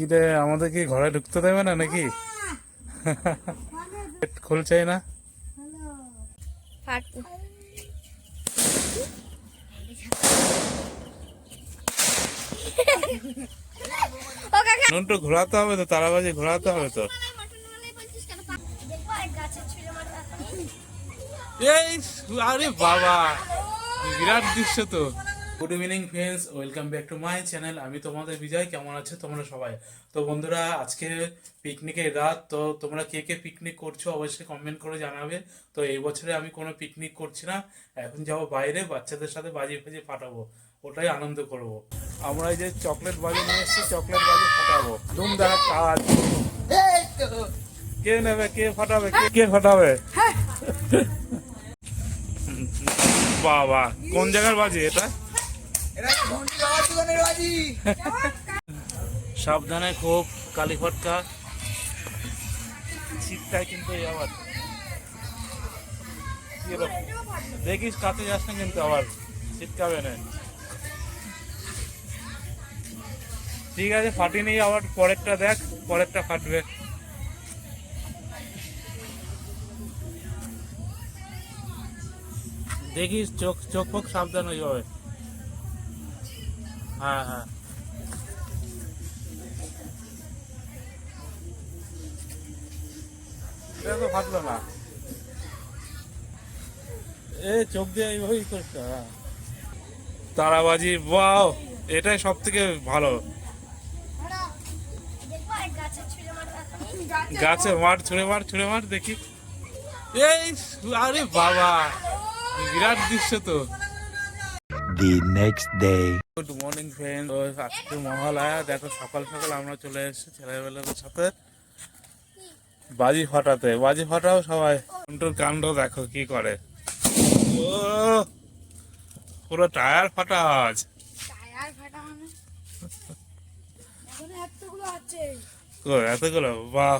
কি রে আমাদের কি ঘরে ঢুকতে দেবে না নাকি? গেট খুলছেই না। নুনটু, ঘোরাতে হবে তো, তারাবাজি ঘোরাতে হবে তো। এই, আরে বাবা, বিরাট দৃশ্য তো। Good evening friends welcome back to my channel আমি তোমাদের বিজয়। কেমন আছে তোমরা সবাই? তো বন্ধুরা আজকে পিকনিকের রাত তো তোমরা কে কে পিকনিক করছ অবশ্যই কমেন্ট করে জানাবে। তো এই বছরে আমি কোনো পিকনিক করছি না। এখন যাব বাইরে বাচ্চাদের সাথে বাজি ফাজি ফাটাবো। ওটাই আনন্দ করব। আমরা এই যে চকলেট বাজি নিয়ে এসেছি চকলেট বাজি ফাটাবো। ধুমধাম কাজ। কে নেবে কে ফাটাবে কে কে ফাটাবে? বাবা কোন জায়গার বাজি এটা? সাবধানে খুব কালী ফটকা। শীতটায় কিন্তু এই আবার দেখিস কাছে যাস না কিন্তু আবার শীতকাবে না। ঠিক আছে ফাটি নেই আবার পরেরটা দেখ, পরেরটা ফাটবে। দেখিস, চোখ চোখ ফোক সাবধান হয়ে যাবে হ্যাঁ হ্যাঁ। এটা তো না। চোখ দিয়ে হয়। তারাবাজি বাও এটাই সব থেকে ভালো। গাছে মার, ছুঁড়ে মার ছুঁড়ে মার, দেখি। এই আরে বাবা, বিরাট দৃশ্য তো। The next day. Good morning friend আজকে মহালয়া দেখো সকাল সকাল আমরা চলে এসেছি ছেলেবেলাদের সাথে। বাজি ফাটাতে বাজি ফাটাও সবাই। কন্ট্রোল কাণ্ড দেখো কি করে। ও পুরো টায়ার ফাটা আজ। মানে? এতগুলো বাহ।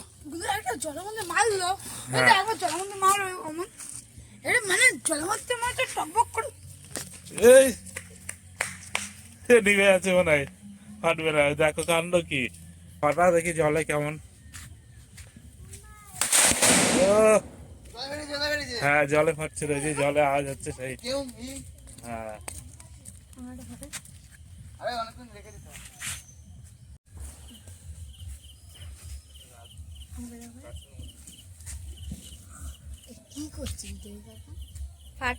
মারলো হ্যাঁ। মারলো মানে মারছে করে এই নিভে আছে মনে হয়। ফাটবে না। দেখো কাণ্ড কি। ফাটা দেখি জলে কেমন। ও, হ্যাঁ জলে ফাটছে রে যে জলে আওয়াজ হচ্ছে সেই। হ্যাঁ। কি করছিস ফাট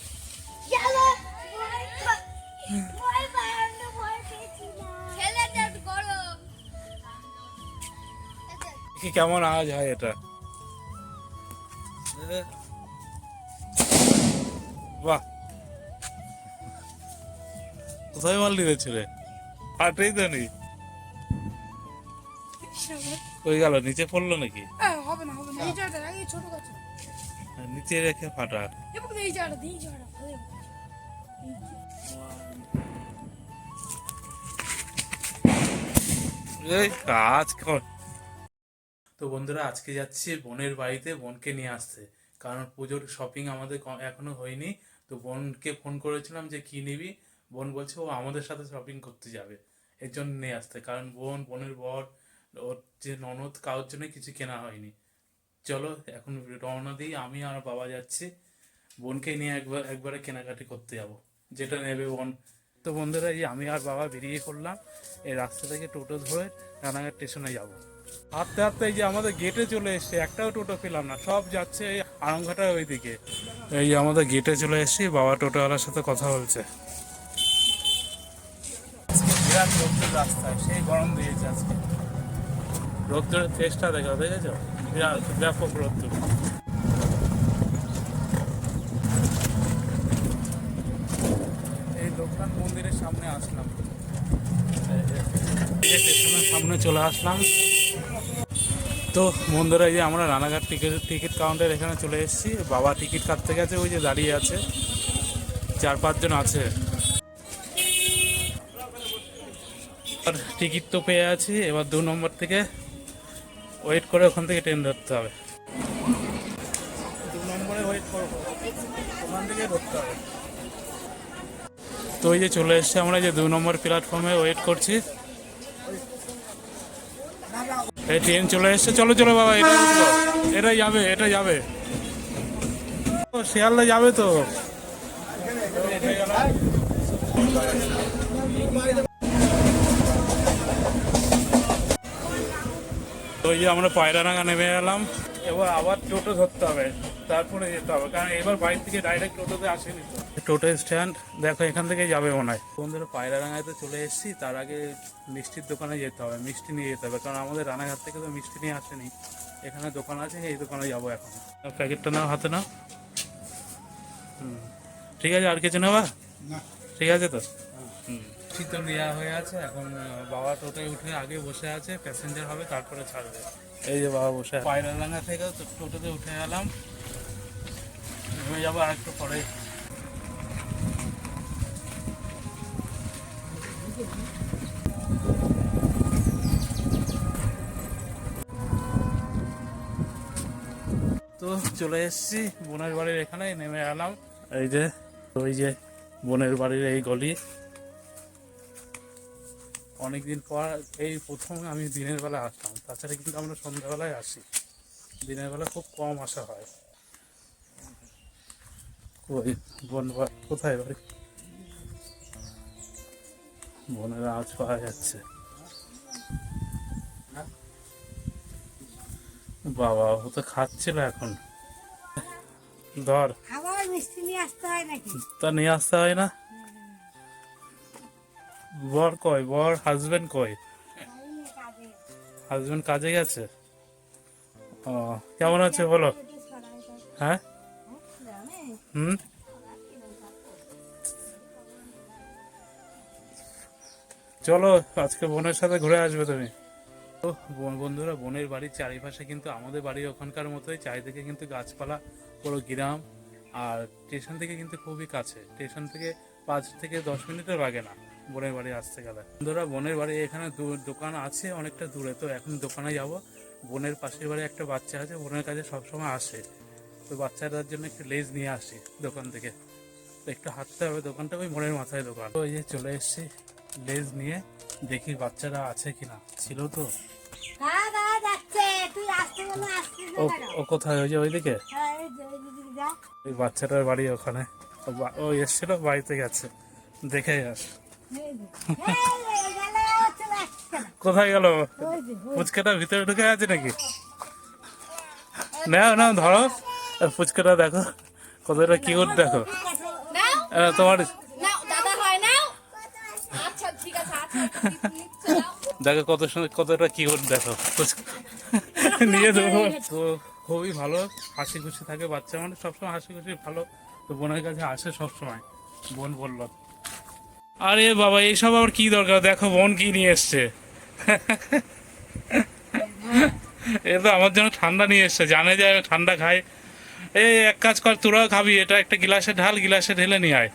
কেমন আওয়াজ হয় এটা? বাহ। কোথায় মাল দিয়েছে রে ফাটেই তো নেই। ওই গেল? নিচে পড়ল নাকি? হবে না হবে না। এই জায়গাটা এই ছোট গাছ। নিচে রেখে ফাটা। এবং এই জায়গাটা এই জায়গাটা এই কাজ কর। তো বন্ধুরা, আজকে যাচ্ছি বোনের বাড়িতে, বোনকে নিয়ে আসতে। কারণ পুজোর শপিং আমাদের এখনও হয়নি। তো বোনকে ফোন করেছিলাম যে, কি নিবি? বোন বলছে, ও আমাদের সাথে শপিং করতে যাবে। এর জন্য নিয়ে আসতে। কারণ বোন, বোনের বর, ওর যে ননদ, কারোর জন্য কিছু কেনা হয়নি। চলো, এখন রওনা দিই। আমি আর বাবা যাচ্ছি। বোনকে নিয়ে একবার, একবারে কেনাকাটি করতে যাব। যেটা নেবে বোন। তো বন্ধুরা, এই আমি আর বাবা বেরিয়ে পড়লাম। এই রাস্তা থেকে টোটো ধরে রানাঘাট স্টেশনে যাব। হাঁটতে হাঁটতে এই যে আমাদের গেটে চলে এসছে, একটাও টোটো পেলাম না, সব যাচ্ছে এই আরামঘাটার ওইদিকে। এই যে আমাদের গেটে চলে এসেছি, বাবা টোটোওয়ালার সাথে কথা বলছে। বিরাট রোদ্রের রাস্তায় সেই গরম দিয়েছে আজকে। রোদ্রের চেষ্টা দেখো, দেখেছ? বিরাট, ব্যাপক রোদ্র এই লোকনাথ মন্দিরের সামনে আসলাম। স্টেশনের সামনে চলে আসলাম। তো বন্ধুরা, এই যে আমরা রানাঘাট টিকিট টিকিট কাউন্টার এখানে চলে এসেছি। বাবা টিকিট কাটতে গেছে, ওই যে দাঁড়িয়ে আছে। চার পাঁচজন আছে। আর টিকিট তো পেয়ে আছি, এবার দু নম্বর থেকে ওয়েট করে ওখান থেকে ট্রেন ধরতে হবে। তো ওই যে চলে এসছে আমরা যে দু নম্বর প্ল্যাটফর্মে ওয়েট করছি। এই ট্রেন চলে এসছে। চলো চলো বাবা, এটা এটা যাবে এটা যাবে। শিয়ালদা যাবে তো। ওই যে আমরা পায়রানাগা নেমে এলাম। এবার আবার টোটো ধরতে হবে তারপরে যেতে হবে কারণ এবার বাড়ি থেকে ডাইরেক্ট টোটোতে আসেনি টোটো স্ট্যান্ড দেখো এখান থেকে যাবে মনে হয়। বন্ধুরা পায়রানাগায় তো চলে এসেছি তার আগে মিষ্টির দোকানে যেতে হবে মিষ্টি নিয়ে যেতে হবে কারণ আমাদের রানাঘাট থেকে তো মিষ্টি নিয়ে আসেনি। এখানে দোকান আছে এই দোকানে যাব এখন। প্যাকেটটা নাও হাতে নাও। হুম। ঠিক আছে আর কিছু নেবা? ঠিক আছে তো? হুম। শীত দেওয়া হয়ে আছে এখন বাবা টোটোয় উঠে আগে বসে আছে প্যাসেঞ্জার হবে তারপরে ছাড়বে। এই যে বাবা বসে পায়রালাঙ্গা থেকে টোটোতে উঠে গেলাম নেমে যাব আর একটু পরে। তো চলে এসেছি বোনের বাড়ির এখানে নেমে এলাম। এই যে ওই যে বোনের বাড়ির এই গলি। অনেকদিন পর এই প্রথম আমি দিনের বেলা আসলাম তাছাড়া কিন্তু আমরা সন্ধ্যাবেলায় আসি। দিনের বেলা খুব কম আসা হয়। কই বোন কোথায় বাড়ি? বোনের আজ পাওয়া যাচ্ছে। বাবা ও তো খাচ্ছিল এখন। ধর। আবার মিষ্টি নিয়ে আসতে হয় নাকি? তা নিয়ে আসতে হয় না। বর কয়? বর হাজবেন্ড কয়? হাজবেন্ড কাজে গেছে? ও, কেমন আছে বলো? হ্যাঁ? হুম? চলো, আজকে বোনের সাথে ঘুরে আসবে তুমি। তো বোন- বন্ধুরা, বোনের বাড়ির চারিপাশে কিন্তু আমাদের বাড়ির ওখানকার মতোই। চারিদিকে কিন্তু গাছপালা, পুরো গ্রাম। আর স্টেশন থেকে কিন্তু খুবই কাছে। স্টেশন থেকে পাঁচ থেকে দশ মিনিটও লাগে না। বোনের বাড়ি আসতে গেলে। বন্ধুরা বোনের বাড়ি এখানে দোকান আছে অনেকটা দূরে। তো এখন দোকানে যাব। বোনের পাশের বাড়ি একটা বাচ্চা আছে বোনের কাছে সবসময় আসে। তো বাচ্চাটার জন্য একটু লেজ নিয়ে আসি দোকান থেকে। তো একটু হাঁটতে হবে। দোকানটা ওই মোড়ের মাথায় দোকান। তো এই যে চলে এসেছি লেজ নিয়ে। দেখি বাচ্চারা আছে কিনা। ছিল তো? হ্যাঁ ও ও কোথায়? ওই যে ওইদিকে? হ্যাঁ ওই বাচ্চাটার বাড়ি ওখানে। ও এসেছিল বাড়িতে গেছে। দেখে আস। কোথায় গেল? ফুচকাটা ভিতরে ঢুকে আছে নাকি? নাও নাও ধরো। ফুচকাটা দেখো। কতটা কিউট দেখো। তোমার আচ্ছা আচ্ছা নাও। দেখো কত কতটা কিউট দেখো। নিয়ে দেবো। তো খুবই ভালো। হাসি খুশি থাকে বাচ্চা মানে সবসময় হাসি খুশি ভালো। তো বোনের কাছে আসে সবসময়। বোন বলল। আরে বাবা, এইসব আবার কি দরকার? দেখো, বোন কি নিয়ে এসছে। এ তো আমার জন্য ঠান্ডা নিয়ে এসছে, জানে যে ঠান্ডা খাই এই এক কাজ কর, তোরাও খাবি, এটা একটা গিলাসে ঢাল, গিলাসে ঢেলে নিয়ে আয়।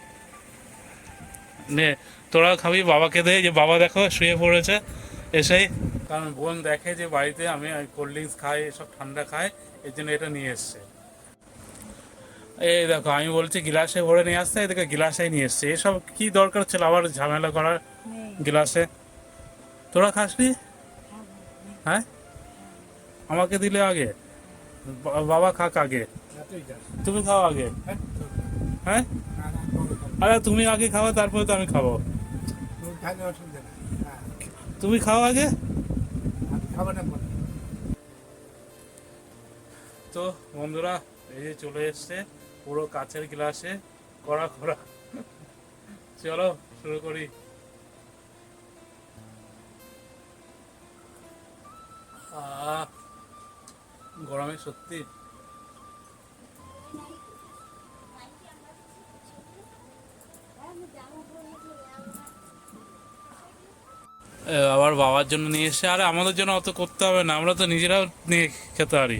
নে, তোরাও খাবি, বাবাকে দে যে বাবা দেখো শুয়ে পড়েছে, এসেই। কারণ বোন দেখে যে বাড়িতে আমি কোল্ড ড্রিঙ্কস খাই, এসব ঠান্ডা খাই এর জন্য এটা নিয়ে এসছে। এই দেখো আমি বলছি গিলাসে ভরে নিয়ে আসতে এদিকে গিলাসেই নিয়ে এসছে। এসব কি দরকার ছিল আবার ঝামেলা করার গিলাসে? তোরা খাসনি? হ্যাঁ আমাকে দিলে আগে? বাবা খাক আগে। তুমি খাও আগে। হ্যাঁ আরে তুমি আগে খাও তারপরে তো আমি খাব। তুমি খাও আগে? তো বন্ধুরা এই যে চলে এসছে। পুরো কাচের গ্লাসে কড়া কড়া। চলো, শুরু করি। গরমে সত্যি। আবার বাবার জন্য নিয়ে এসে, আরে আমাদের জন্য অত করতে হবে না, আমরা তো নিজেরাও নিয়ে খেতে পারি।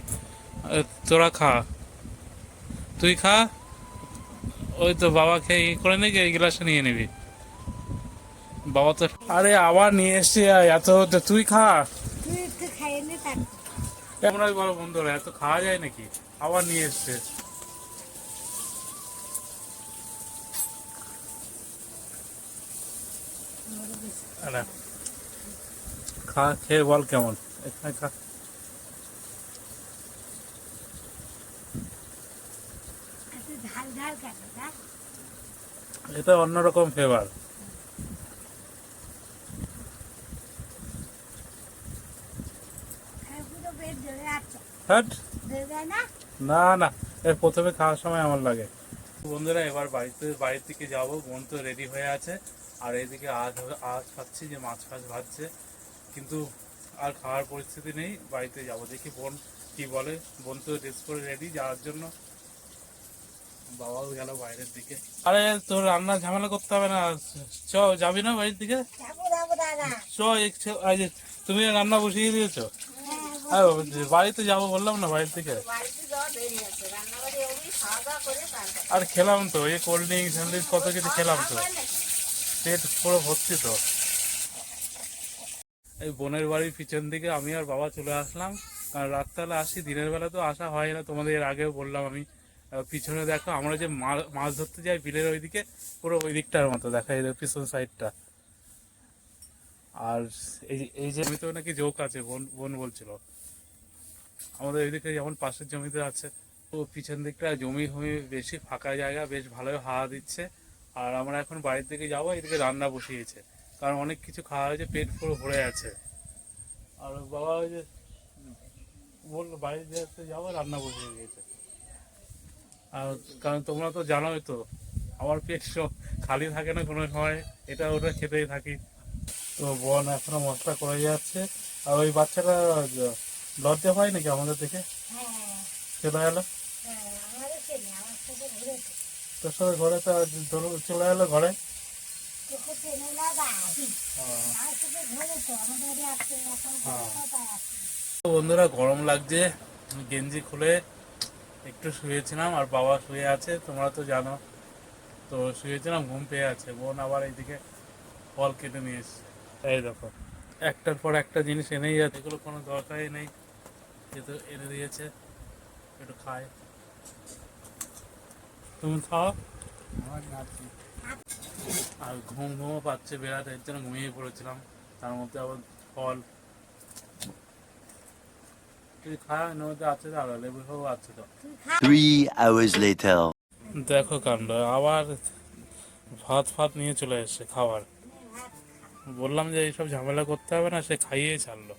তোরা খা। তুই খা। ওই তো বাবা খেয়ে ই করে নাকি এই গ্লাসে নিয়ে নিবি। বাবা তো আরে আবার নিয়ে এসছি এত তো তুই খা। তুই একটু খাইয়ে নে বলো বন্ধুরা এত খাওয়া যায় নাকি? আবার নিয়ে এসছে। খা খেয়ে বল কেমন। এখানে খা একটু ঝাল ঝাল কেন দেখ এটা অন্যরকম ফ্লেভার না না, এর প্রথমে খাওয়ার সময় আমার লাগে। বন্ধুরা, এবার বাড়িতে, বাড়ির দিকে যাব। বোন তো রেডি হয়ে আছে। আর এইদিকে আজ আজ খাচ্ছি যে মাছ ফাছ ভাজছে। কিন্তু আর খাওয়ার পরিস্থিতি নেই, বাড়িতে যাব। দেখি বোন কি বলে। বোন তো ড্রেস করে রেডি যাওয়ার জন্য বাবাও গেল বাইরের দিকে। আরে তোর রান্না ঝামেলা করতে হবে না। চ যাবি না বাড়ির দিকে? যাব যাব দাদা। চ তুমি রান্না বসিয়ে দিয়েছ? আর বাড়িতে যাব বললাম না বাড়ির থেকে আর খেলাম তো এই কোল্ড ড্রিঙ্ক স্যান্ডউইচ কত কিছু খেলাম তো। পেট পুরো ভর্তি তো। এই বোনের বাড়ির পিছন দিকে আমি আর বাবা চলে আসলাম। কারণ রাতবেলা আসি দিনের বেলা তো আসা হয় না। তোমাদের এর আগেও বললাম আমি। পিছনে দেখো আমরা যে মাছ ধরতে যাই বিলের ওইদিকে, পুরো ওই দিকটার মতো দেখা যায় পিছন সাইডটা আর এই এই যে জমিতেও নাকি জোক আছে, বোন বোন বলছিল। আমাদের ওইদিকে যেমন পাশের জমিতে আছে, তো পিছন দিকটা জমি ফমি বেশি ফাঁকা জায়গা, বেশ ভালোই হাওয়া দিচ্ছে। আর আমরা এখন বাড়ির দিকে যাব, এদিকে রান্না বসিয়েছে। কারণ অনেক কিছু খাওয়া হয়েছে, পেট পুরো ভরে আছে। আর বাবা ওই যে বলল, বাড়ির যাব, রান্না বসিয়ে দিয়েছে। আর কারণ তোমরা তো জানোই তো, আমার পেট সব খালি থাকে না কোনো সময়, এটা ওটা খেতেই থাকি তো বোন এখনও মশলা করে যাচ্ছে আর ওই বাচ্চাটা, লজ্জা পায় নাকি আমাদের দেখে হ্যাঁ চলে গেল হ্যাঁ তোর সাথে ঘরে তো চলে গেল ঘরে হ্যাঁ। হ্যাঁ। বন্ধুরা, গরম লাগছে, গেঞ্জি খুলে একটু শুয়েছিলাম আর বাবা শুয়ে আছে তোমরা তো জানো। তো শুয়েছিলাম ঘুম পেয়ে আছে। বোন আবার এইদিকে ফল কেটে নিয়ে এসছে। এই দেখো একটার পর একটা জিনিস এনেই যাচ্ছে। এগুলো কোনো দরকারই নেই যেহেতু এনে দিয়েছে একটু খায় তুমি খাও। আর ঘুম ঘুমও পাচ্ছে বেড়াতে এর জন্য ঘুমিয়ে পড়েছিলাম। তার মধ্যে আবার ফল যদি খায় না মধ্যে আছে তো আলাদা লেবু সব আছে তো Three hours later. দেখো কাণ্ড আবার ভাত ফাত নিয়ে চলে এসছে খাবার। বললাম যে এইসব ঝামেলা করতে হবে না সে খাইয়ে ছাড়লো।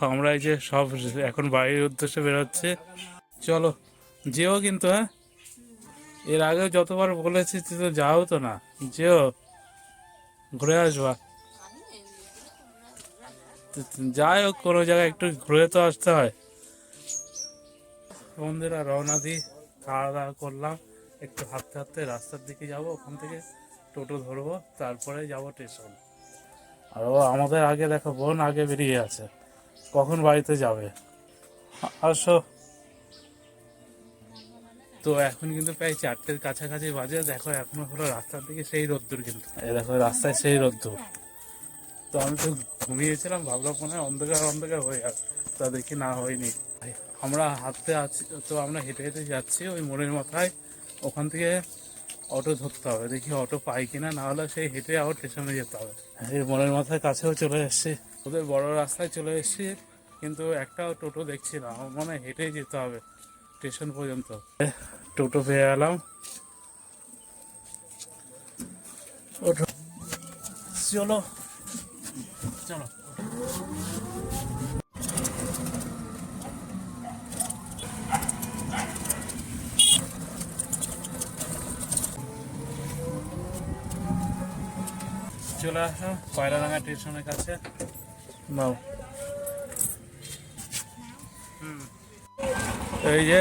আমরা এই যে সব এখন বাড়ির উদ্দেশ্যে বেরোচ্ছে। চলো যেও কিন্তু হ্যাঁ? এর আগেও যতবার বলেছি তুই তো যাও তো না। যেও ঘুরে আসবা। যাই হোক কোনো জায়গায় একটু ঘুরে তো আসতে হয়। বন্ধুরা রওনা দিই, খাওয়া দাওয়া করলাম, একটু হাঁটতে হাঁটতে রাস্তার দিকে যাব, ওখান থেকে টোটো ধরবো, তারপরে যাব স্টেশন। আর ও আমাদের আগে দেখো, বোন আগে বেরিয়ে আছে, কখন বাড়িতে যাবে? আসো। তো এখন কিন্তু প্রায় চারটের কাছাকাছি বাজে, দেখো এখনও হলো রাস্তার দিকে সেই রোদ্দুর কিন্তু। দেখো রাস্তায় সেই রোদ্দুর। তো আমি তো ঘুমিয়েছিলাম, ভাবলাম মনে হয় অন্ধকার অন্ধকার হয়ে আর তা দেখি না হয়নি। আমরা হাঁটতে আছি, তো আমরা হেঁটে হেঁটে যাচ্ছি, ওই মোড়ের মাথায় ওখান থেকে অটো ধরতে হবে। দেখি অটো পাই কিনা, না হলে সেই হেঁটে আবার স্টেশনে যেতে হবে। এই মোড়ের মাথায় কাছেও চলে এসেছি। ওদের বড় রাস্তায় চলে এসেছি, কিন্তু একটাও টোটো দেখছি না। মনে হেঁটেই যেতে হবে, স্টেশন পর্যন্ত। টোটো পেয়ে ওঠো। চলো। চলো। চলে আসো, কয়লাডাঙ্গা স্টেশনের কাছে। নাও। এই যে,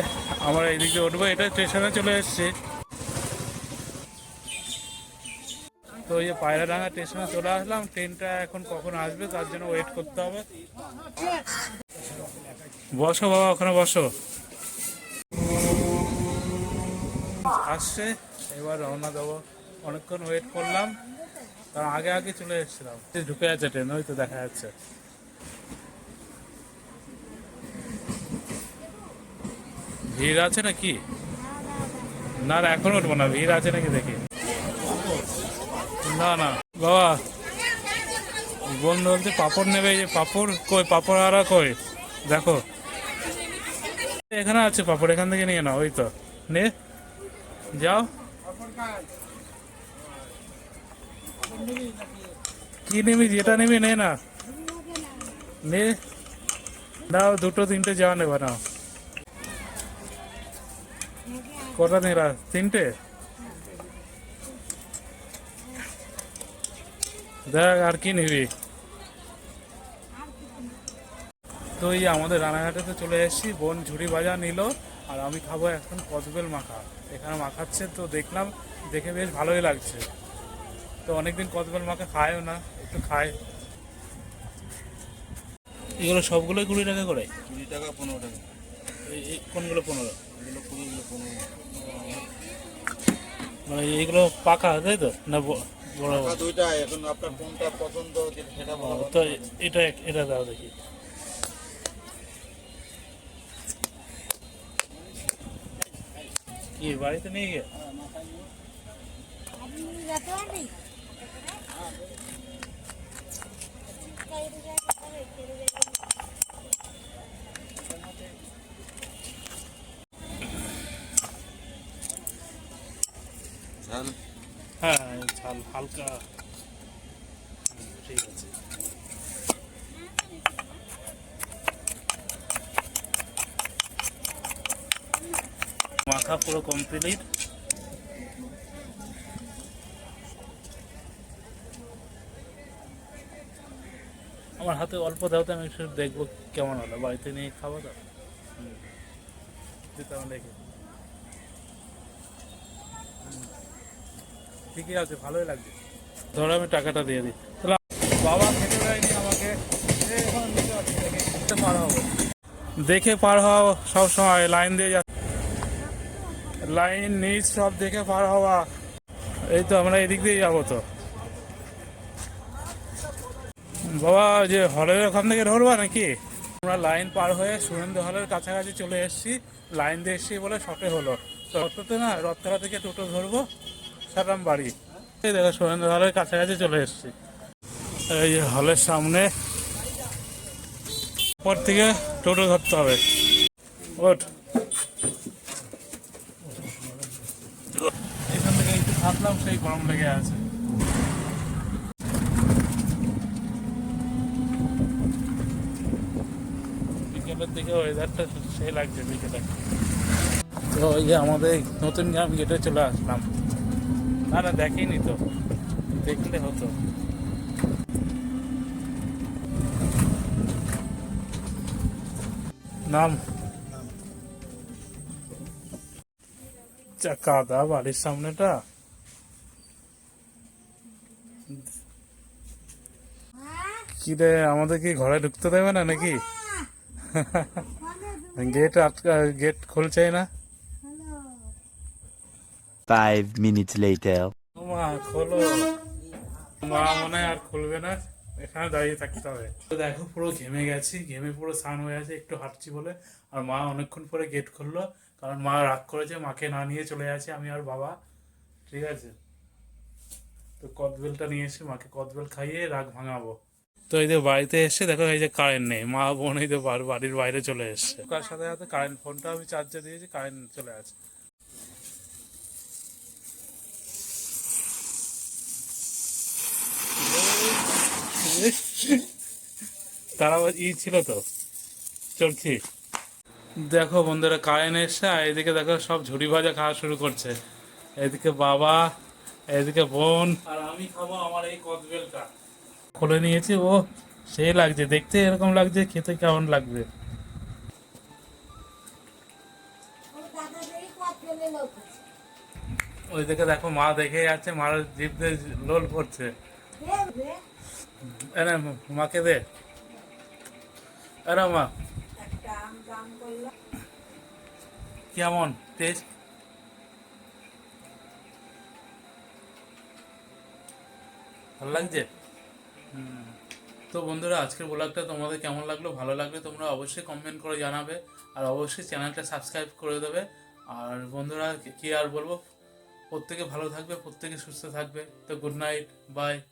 আমরা এইদিকে উঠবো, এটা স্টেশনে চলে এসেছি। তো ওই যে পায়রাডাঙ্গা স্টেশনে চলে আসলাম, ট্রেনটা এখন কখন আসবে, তার জন্য ওয়েট করতে হবে। বসো বাবা, ওখানে বসো। আসছে, এবার রওনা দেবো। অনেকক্ষণ ওয়েট করলাম। তার আগে আগে চলে এসেছিলাম। ঢুকে যাচ্ছে ট্রেন ওই তো দেখা যাচ্ছে। ভিড় আছে নাকি? না না, এখন উঠবো না, ভিড় আছে নাকি দেখি। না না, বাবা, বন্ধু বলতে পাপড় নেবে যে পাপড় কই, পাপড় আরা কই? দেখো। এখানে আছে পাপড়, এখান থেকে নিয়ে নাও, ওই তো। নে, যাও। কি নিবি? যেটা নিবি নে না। নে। নাও, দুটো, তিনটে যাওয়া নেবা, নাও। কটা নেরা তিনটে? দেখ, আর কি নিবি? তো এই আমাদের রানাঘাটে তো চলে এসেছি, বোন ঝুড়ি ভাজা নিল, আর আমি খাব এখন কদবেল মাখা। এখানে মাখাচ্ছে, তো দেখলাম, দেখে বেশ ভালোই লাগছে। তো অনেকদিন কদবেল মাকে খায়ও না একটু খায়। এগুলো সবগুলোই কুড়ি টাকা করে? কুড়ি টাকা পনেরো টাকা। এই- এই কোনগুলো পনেরো? এগুলো কুড়ি এগুলো পনেরো। মানে এইগুলো পাকা তাই তো? না বড়? দুইটা এখন আপনার কোনটা পছন্দ যেটা সেটা তো এটা এটা দাও দেখি। কি বাড়িতে নিয়ে গিয়ে? হ্যাঁ হালকা। ঠিক মাখা পুরো কমপ্লিট আমার হাতে অল্প দাও তো, আমি একটু দেখব কেমন হলো। বাড়িতে নিয়ে খাব তো? ঠিকই আছে, ভালোই লাগছে। ধরো আমি টাকাটা দিয়ে দিই। তাহলে বাবা খেতে দেয়নি আমাকে। পার হব। দেখে পার হও সব সময়, লাইন দিয়ে যা। লাইন নিচ সব দেখে পার হওয়া। এই তো আমরা এদিক দিয়ে যাব তো। বাবা যে হলের ওখান থেকে ধরবা নাকি? আমরা লাইন পার হয়ে সুরেন্দ্র হলের কাছাকাছি চলে এসেছি। লাইন দিয়ে এসেছি বলে শর্টে হলো। তো না, রথতলা থেকে টোটো ধরবো, সারাম বাড়ি। দেখো, সুরেন্দ্র হলের কাছাকাছি চলে এসেছি। এই হলের সামনে পর থেকে টোটো ধরতে হবে। ওঠ। এখান থেকে একটু থাকলাম, সেই গরম লেগে আছে। বিকেলের ওয়েদারটা সেই লাগছে বিকেলে তো ওই যে আমাদের নতুন গ্রাম গেটে চলে আসলাম। না না দেখিনি তো। দেখলে হতো। নাম? কাদা বাড়ির সামনেটা। কি রে আমাদের কি ঘরে ঢুকতে দেবে না নাকি? গেট আটকা গেট খুলছে না। Five minutes later. মা খোলো। মা মনে আর খুলবে না। এখানে দাঁড়িয়ে থাকতে হবে। তো দেখো পুরো ঘেমে গেছি। ঘেমে পুরো স্নান হয়ে আছে একটু হাঁটছি বলে। আর মা অনেকক্ষণ পরে গেট খুললো। কারণ মা রাগ করেছে মাকে না নিয়ে চলে যাচ্ছে আমি আর বাবা। ঠিক আছে? তো কদবেলটা নিয়ে এসে মাকে কদবেল খাইয়ে রাগ ভাঙাবো। তো এই যে বাড়িতে এসে দেখো এই যে কারেন্ট নেই। মা বোন এই যে বাড়ির বাইরে চলে এসছে। কার সাথে সাথে কারেন্ট ফোনটা আমি চার্জে দিয়েছি কারেন্ট চলে আছে। তারা ই ছিল তো, চলছি। দেখো বন্ধুরা কারেন্ট এসে আর এদিকে দেখো সব ঝুড়ি ভাজা খাওয়া শুরু করছে। এদিকে বাবা, এদিকে বোন। আর আমি খাব আমার এই কদবেলটা। খুলে নিয়েছি, ও সেই লাগছে, দেখতে এরকম লাগছে, খেতে কেমন লাগবে? ওই দিকে দেখো, মা দেখে যাচ্ছে মার জিভ দিয়ে লোল এনে মাকে দে। আরে মা। কেমন? টেস্ট? ভালো লাগছে। তো বন্ধুরা, আজকের ব্লগটা তোমাদের কেমন লাগল? ভালো লাগলে তোমরা অবশ্যই কমেন্ট করে জানাবে আর অবশ্যই চ্যানেলটা সাবস্ক্রাইব করে দেবে। আর বন্ধুরা, কি আর বলব? প্রত্যেকে ভালো থাকবে, প্রত্যেকে সুস্থ থাকবে। তো গুড নাইট বাই